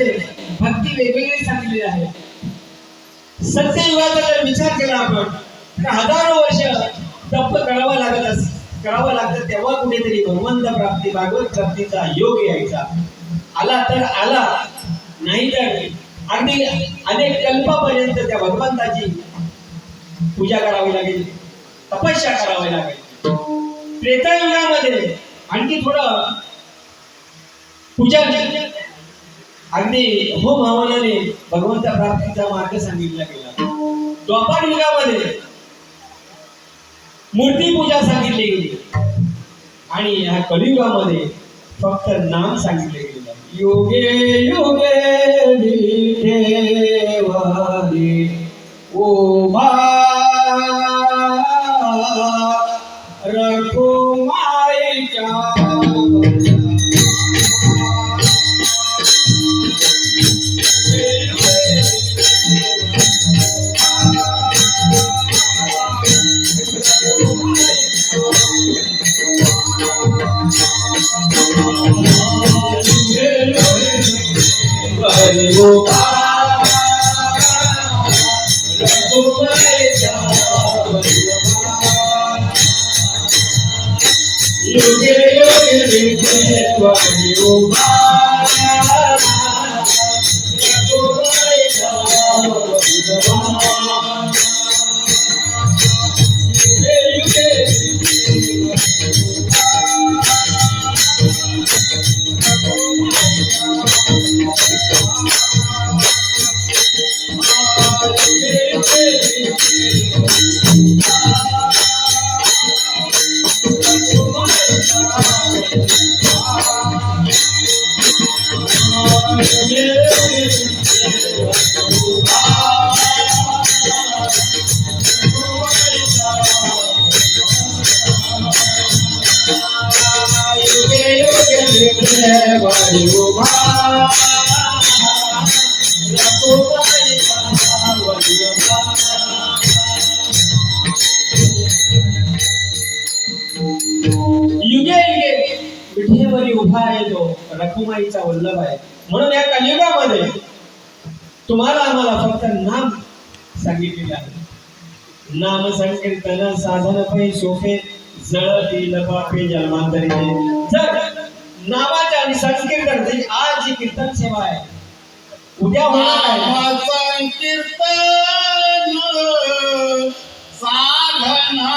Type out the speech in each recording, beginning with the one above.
आहे. भक्ती वेगवेगळी सांगितली आहे. सत्ययुगाचा जर विचार केला आपण हजारो वर्ष तप करावं लागत अस करावं लागतं तेव्हा कुठेतरी भगवंत प्राप्ती भागवत प्राप्तीचा योग यायचा. आला तर आला नाही तर अगदी अनेक कल्पापर्यंत त्या भगवंताची पूजा करावी लागेल तपस्या करावी लागेल. त्रेतायुगामध्ये आणखी थोडं पूजा अगदी हो भावनाने भगवंता प्राप्तीचा मार्ग सांगितला गेला. द्वापार युगामध्ये मूर्ती पूजा सांगितली गेली. आणि ह्या कलियुगामध्ये फक्त नाम सांगितले गेलं. योगे योगे You give me your giving, what you buy. रखुमाईचा Vallabh आहे. म्हणून या कलियुगामध्ये तुम्हाला आम्हाला फक्त नाम सांगितलेले आहे. नाम संकीर्तन साधन पै सोफे जळती लपापे जन्मांतरी जर नामाचे आणि संकीर्तन आज जी कीर्तन सेवा आहे. उद्या होणार आहे. संकीर्तन साधना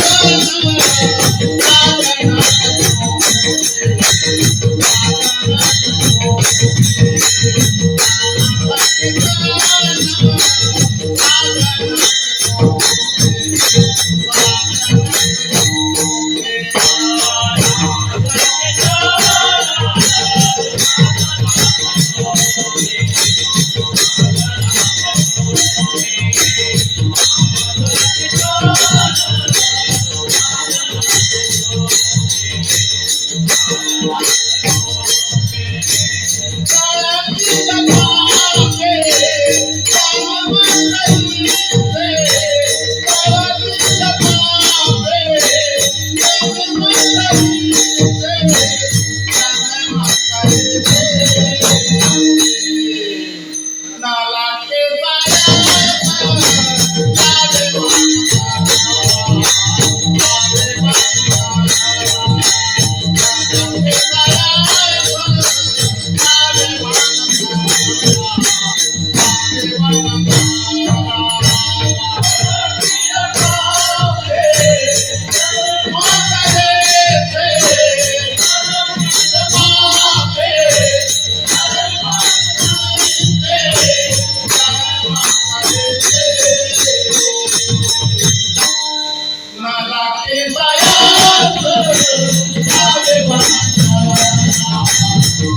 नाम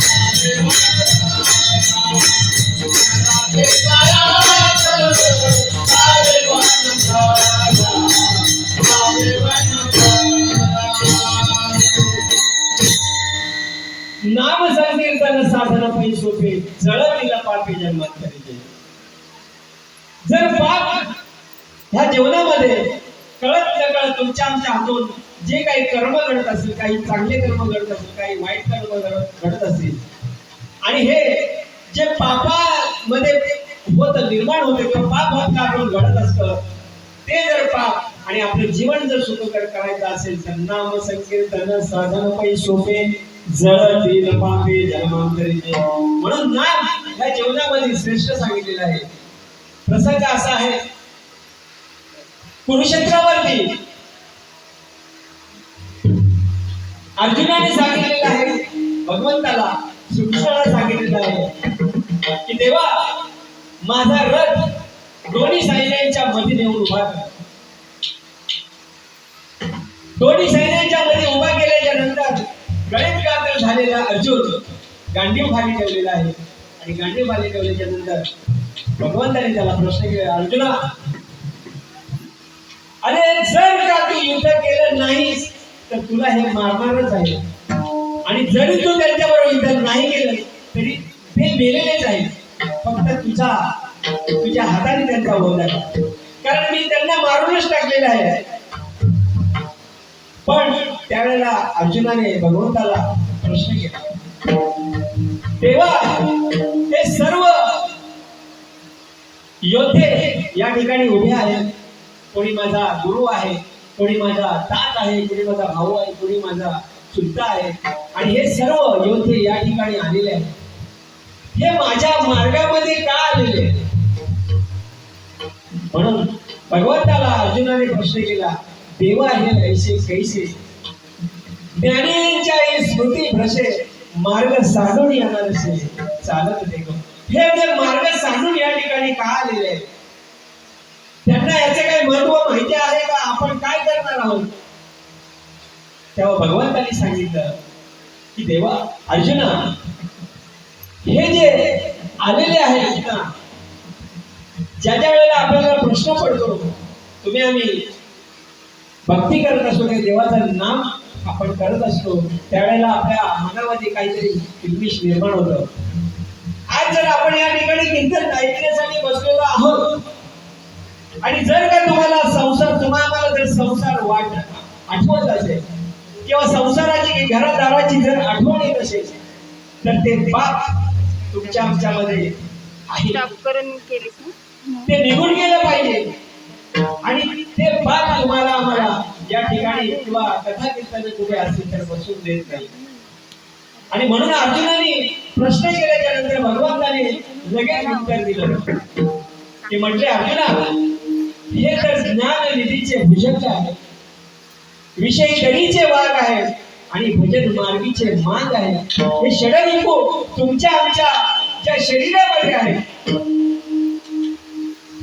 संकीर्तन साधना पै सोपे. जळतीला पापी जन्मात करीते. जर पाप ह्या जीवनामध्ये कळत न तुमच्या आमच्या हातून जे काही कर्म घडत असेल काही चांगले कर्म घडत असेल काही वाईट कर्म घडत घडत असेल आणि हे जे पापामध्ये होत निर्माण होते किंवा पाप हक्क आपण घडत असतं ते जर पाप आणि आपलं जीवन जर सुखकर करायचं असेल तर नाम संकीर्तन साधन पै सोपे जळतील पापे जन्मांतरीचे म्हणून नाम ह्या जीवनामध्ये श्रेष्ठ सांगितलेलं आहे. प्रसंग असा आहे कुरुक्षेत्रावरती अर्जुनाने सांगितलेलं आहे भगवंताला श्रीकृष्णाला सांगितलेलं आहे की देवा माझा रथ दोन्ही सैन्यांच्या मध्ये नेऊन उभा कर. दोन्ही सैन्यांच्या मध्ये उभा केल्याच्यानंतर गणित कातर झालेला अर्जुन गांडीव खाली ठेवलेला आहे. आणि गांडीव खाली ठेवल्याच्या नंतर भगवंताने त्याला प्रश्न केला अर्जुना अरे जर का तू युद्ध केलं नाहीस तर तुला हे मारणारच आहे. आणि जरी तू त्यांच्याबरोबर युद्ध नाही केलं तरी ते मेलेलेच आहे फक्त तुझा तुझ्या हाताने त्यांचा बोलला कारण मी त्यांना मारूनच टाकलेलं आहे. पण त्यावेळेला अर्जुनाने भगवंताला प्रश्न केला. तेव्हा ते सर्व योद्धे या ठिकाणी उभे आहेत. कोणी माझा गुरु आहे कोणी माझा तात आहे कोणी माझा भाऊ आहे कोणी माझा सुद्धा आहे. आणि हे सर्व योद्धे या ठिकाणी आलेले आहेत. हे माझ्या मार्गामध्ये का आलेले म्हणून भगवंताला अर्जुनाने प्रश्न केला देवा हे ऐसे कैसे? ज्ञानींच्या स्मृती भ्रशे मार्ग साधून येणार असे चालत ते हे म्हणजे मार्ग साधून या ठिकाणी का आलेले आहेत? त्यांना याचे काही महत्त्व माहिती आहे का? आपण काय करणार आहोत? तेव्हा भगवंतांनी सांगितलं की देवा अर्जुना हे जे आलेले आहे ना ज्या ज्या वेळेला आपल्याला प्रश्न पडतो तुम्ही आम्ही भक्ती करत असतो काही देवाचं नाम आपण करत असतो त्यावेळेला आपल्या मनामध्ये काहीतरी इंग्लिश निर्माण होतं. आज जर आपण या ठिकाणी कीर्तन ऐकण्यासाठी बसलेलो आहोत आणि जर का तुम्हाला संसार तुम्हाला जर संसार वाट आठवत असेल किंवा संसाराची घरादाराची जर आठवण येत असेल तर ते बाप तुमच्या आमच्यामध्ये ते निघून गेलं पाहिजे. आणि ते बाप तुम्हाला आम्हाला या ठिकाणी किंवा कथा कीर्तन कुठे असतील तर बसून देत नाही. आणि म्हणून अर्जुनाने प्रश्न केल्याच्यानंतर भगवंताने लगेच उत्तर दिलं. की म्हटले अर्जुना हे तर ज्ञान निधीचे भुजंग आहे. विषय कधीचे वाघ आहेत आणि भजन मार्गीचे मांग आहे. हे षडरिपू तुमच्या आमच्या ज्या शरीरामध्ये आहे.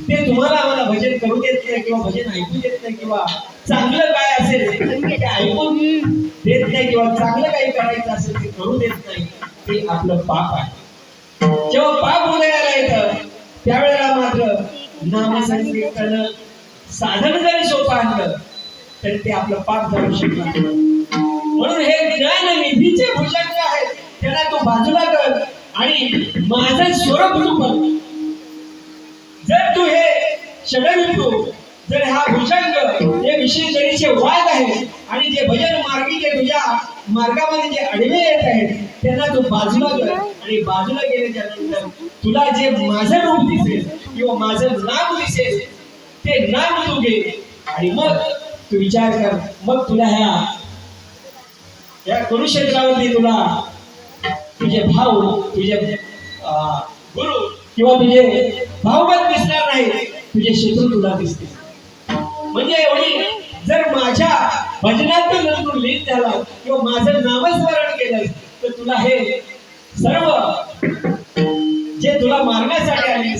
ते तुम्हाला आम्हाला भजन करू देत नाही किंवा भजन ऐकू देत नाही किंवा चांगलं काय असेल ते ऐकून देत नाही किंवा चांगलं काही करायचं असेल ते करू देत नाही. ते आपलं पाप आहे. जेव्हा पाप उदयाला येतं त्यावेळेला मात्र नामसंकीर्तन साधन जरी सोपं आणलं तरी ते आपलं पाप धरू शकणार म्हणून हे ज्ञान निधीचे जे आहेत त्याला तू बाजूला कर आणि माझं स्वरूप तू बघ जर तू हे षडविप्रू जर हा भुजंग हे विशेषरीचे वाद आहे आणि जे भजन मार्गीचे तुझ्या मार्गामध्ये जे अडवे येत आहेत त्यांना तू बाजूला कर. आणि बाजूला गेल्याच्यानंतर तुला जे माझं रूप दिसेल किंवा माझं नाम दिसेल ते नाम तू घे. आणि मग तू विचार कर मग तुला ह्या या कुरुक्षेत्रावरती तुला तुझे भाऊ तुझे अं, गुरु किंवा तुझे भाऊबंद दिसणार नाही तुझे शत्रू तुला दिसतील. म्हणजे एवढी जर माझ्या भजनात जर तू लीन झाला किंवा माझं नामस्मरण केलं तर तुला हे सर्व जे तुला मारण्यासाठी आले. ही.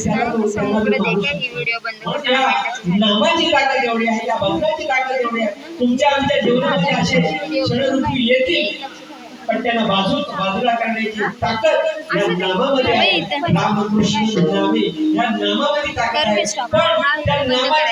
नामाची ताकद एवढी आहे या भजनाची ताकद एवढी आहे तुमच्या आमच्या जीवनामध्ये असे क्षण ऋतू येतील पण त्यांना बाजू बाजूला करण्याची ताकद या नामामध्ये आहे रामकृष्ण नामे या नामामध्ये ताकद आहे पण त्या नामाची